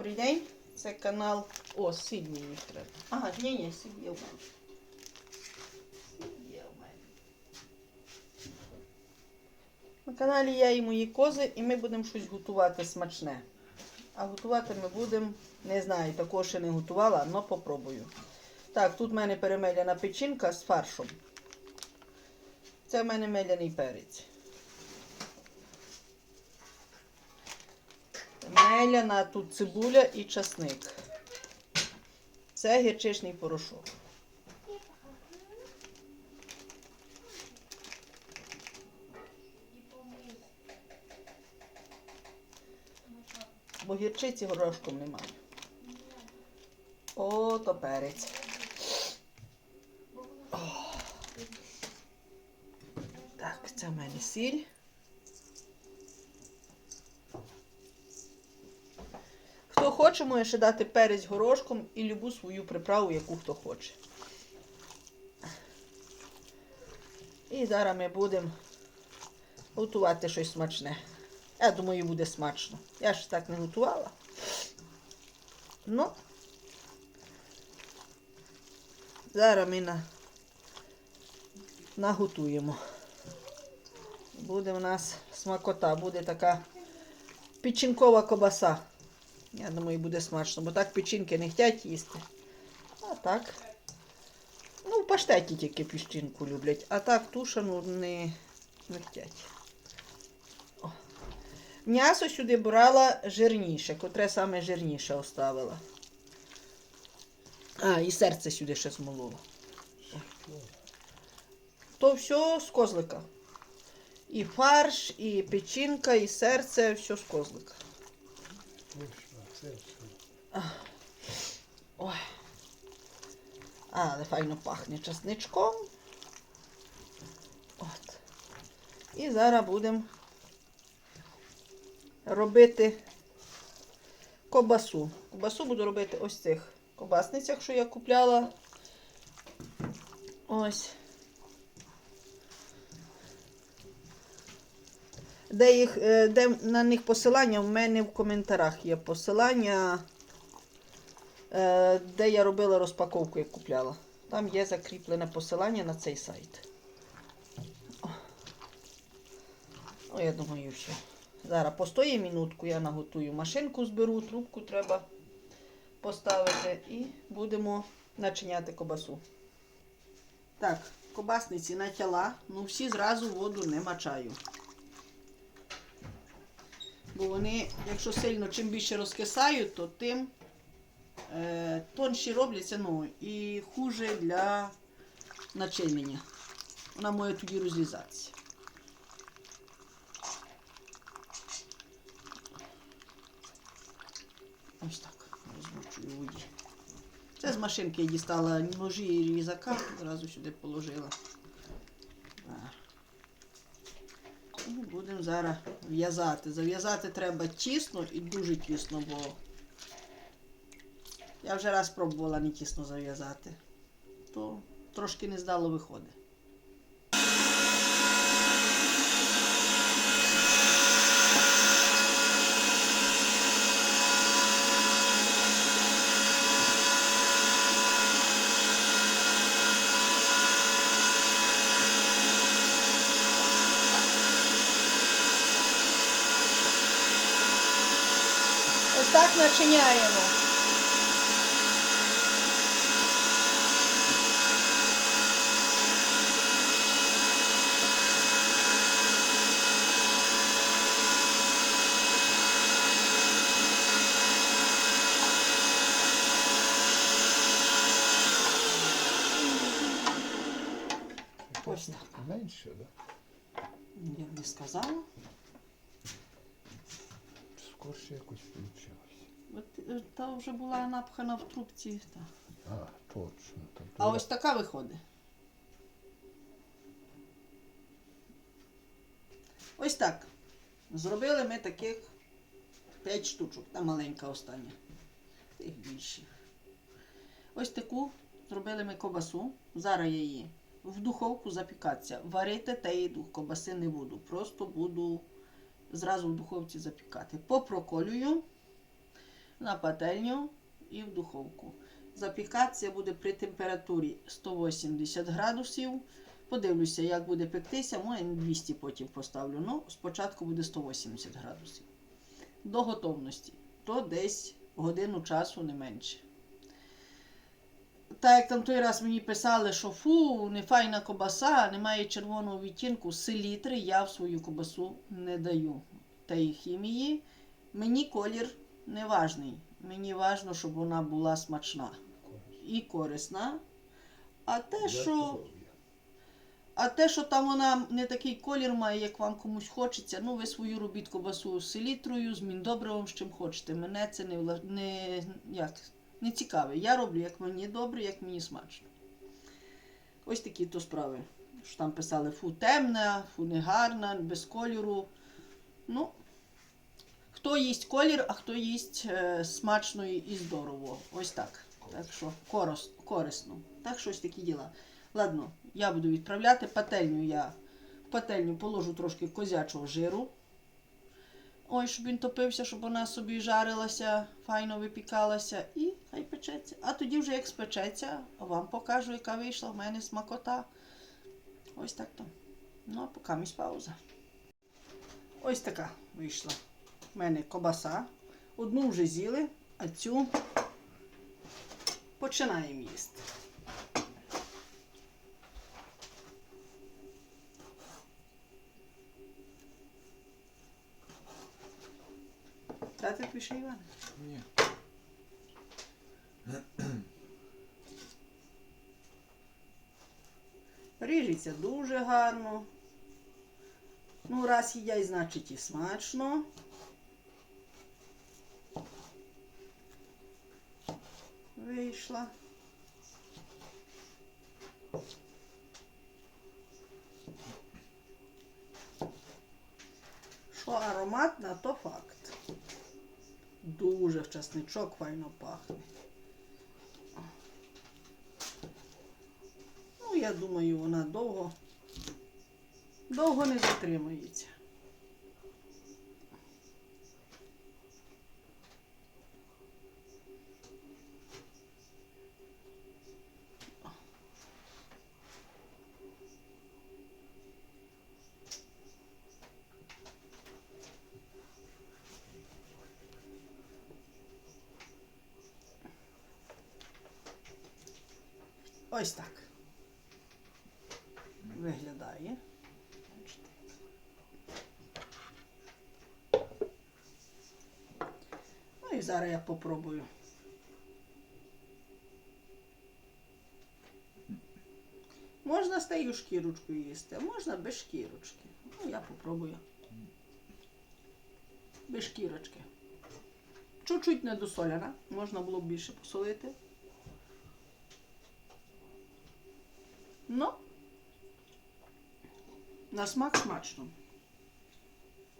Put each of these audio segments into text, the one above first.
Добрий день. Це канал. О, сіль мені треба. Ага, ні, ні, сіль є в мене. Сіль є в мене. На каналі я і мої кози, і ми будемо щось готувати смачне. А готувати ми будемо, не знаю, такого ще не готувала, але попробую. Так, тут в мене перемеляна печінка з фаршом. Це в мене меляний перець. Меляна тут цибуля і часник. Це гірчичний порошок. Бо гірчиці горошком немає. О, то перець. О. Так, це в мене сіль. Хто хоче, може ще дати перець горошком і любу свою приправу, яку хто хоче. І зараз ми будемо готувати щось смачне. Я думаю, буде смачно. Я ж так не готувала. Ну, зараз ми на... наготуємо. Буде в нас смакота, буде така печінкова кобаса. Я думаю, буде смачно, бо так печінки не хочуть їсти. А так. Ну, в паштеті тільки печінку люблять, а так тушену не, не хочуть. М'ясо сюди брала жирніше, котре саме жирніше оставила. А, і серце сюди ще змолола. То все з козлика. І фарш, і печінка, і серце, все з козлика. Ой. Але файно пахне часничком. От. І зараз будемо робити кобасу. Кобасу буду робити ось цих кобасницях, що я купляла. Ось. Де, їх, е, де на них посилання, в мене в коментарях є посилання, е, де я робила розпаковку, як купляла. Там є закріплене посилання на цей сайт. О, О я думаю, все. Зараз постоє минутку, я наготую машинку, зберу, трубку треба поставити і будемо начиняти кобасу. Так, кобасниці натяла, ну всі зразу воду не мачаю. Бо вони, якщо сильно чим більше розкисають, то тим е, тонші робляться ну, і хуже для начинення. Вона може тоді розлізатися. Ось так, розмочую воді. Це з машинки я дістала ножі і різака, одразу сюди положила. І будемо зараз в'язати. Зав'язати треба тісно і дуже тісно, бо я вже раз пробувала не тісно зав'язати. То трошки не здало виходить. Ось так начиняємо. Ось так. Менше, да? Я б не сказала. Скорше якось вийшло. От, е, Та вже була напхана в трубці. Та. А, точно. Там А ось така виходить. Ось так. Зробили ми таких 5 штучок. Та маленька остання. Тих більше. Ось таку зробили ми ковбасу. Зараз я її в духовку запікатися. Варити та дух ковбаси не буду. Просто буду зразу в духовці запікати. Попроколюю. На пательню і в духовку. Запікатися буде при температурі 180 градусів. Подивлюся, як буде пектися, може 200 потім поставлю. Ну, спочатку буде 180 градусів. До готовності. То десь годину часу не менше. Так як там той раз мені писали, що фу, не файна кобаса, немає червоного відтінку, селітри я в свою кобасу не даю. Та й хімії. Мені колір не важний. Мені важно, щоб вона була смачна і корисна. А те, що. А те, що там вона не такий колір має, як вам комусь хочеться, ну ви свою робіть кобасу з селітрою, з міндобривом, з чим хочете. Мене це не, вла- не, як, не цікаве. Я роблю, як мені добре, як мені смачно. Ось такі то справи. Що там писали фу темна, фу негарна, без кольору. Ну, хто їсть колір, а хто їсть е, смачно і здорово. Ось так. Так що корос, корисно. Так що ось такі діла. Ладно, я буду відправляти пательню. Я в пательню положу трошки козячого жиру. Ой, щоб він топився, щоб вона собі жарилася, файно випікалася і хай печеться. А тоді вже як спечеться, вам покажу, яка вийшла в мене смакота. Ось так то. Ну, а поки місь пауза. Ось така вийшла. У мене кобаса. Одну вже з'їли, а цю починаємо їсти. Дати пише Іван. Ні. Ріжеться дуже гарно. Ну, раз їдять, значить і смачно. Вийшла. Що ароматна, то факт. Дуже в часничок файно пахне. Ну, я думаю, вона довго, довго не затримається. Ось так. Виглядає. Ну і зараз я попробую. Можна з тією шкірочкою їсти, а можна без шкірочки. Ну, я попробую. Без шкірочки. Чуть-чуть недосоляна, можна було б більше посолити. Ну, на смак смачно.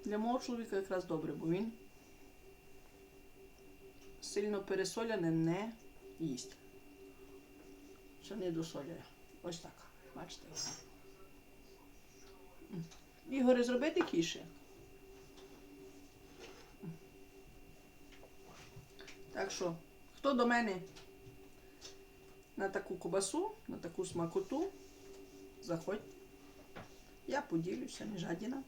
Для мого чоловіка якраз добре, бо він сильно пересоляне не їсть. Що не досолює. Ось так. Бачите? Ігоре, зробити кіше. Так що, хто до мене на таку кубасу, на таку смакоту, заходь. Я поділюся, не жадіна.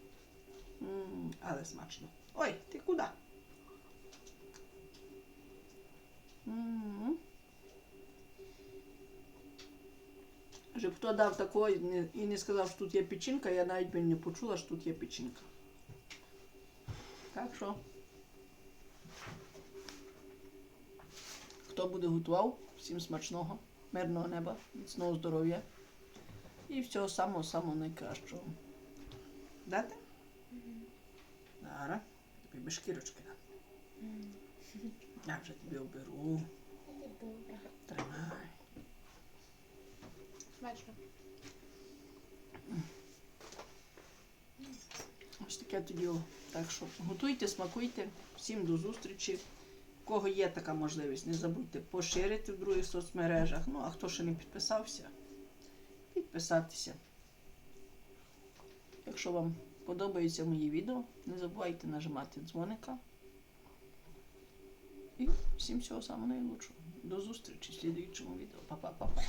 М, але смачно. Ой, ти куди? Щоб хто дав такої не- і не сказав, що тут є печінка, я навіть би не почула, що тут є печінка. Так що, хто буде готував, всім смачного, мирного неба, міцного здоров'я і всього самого-самого найкращого. Дати? Зараз. Тобі шкірочки дам. Я вже тобі оберу. Тримай. Смачно. Ось таке тоді. Так що готуйте, смакуйте. Всім до зустрічі. Кого є така можливість, не забудьте поширити в других соцмережах. Ну, а хто ще не підписався, підписатися. Якщо вам подобаються мої відео, не забувайте нажимати дзвоника. І всім всього самого найкращого. До зустрічі в слідуючому відео. Па-па-па-па.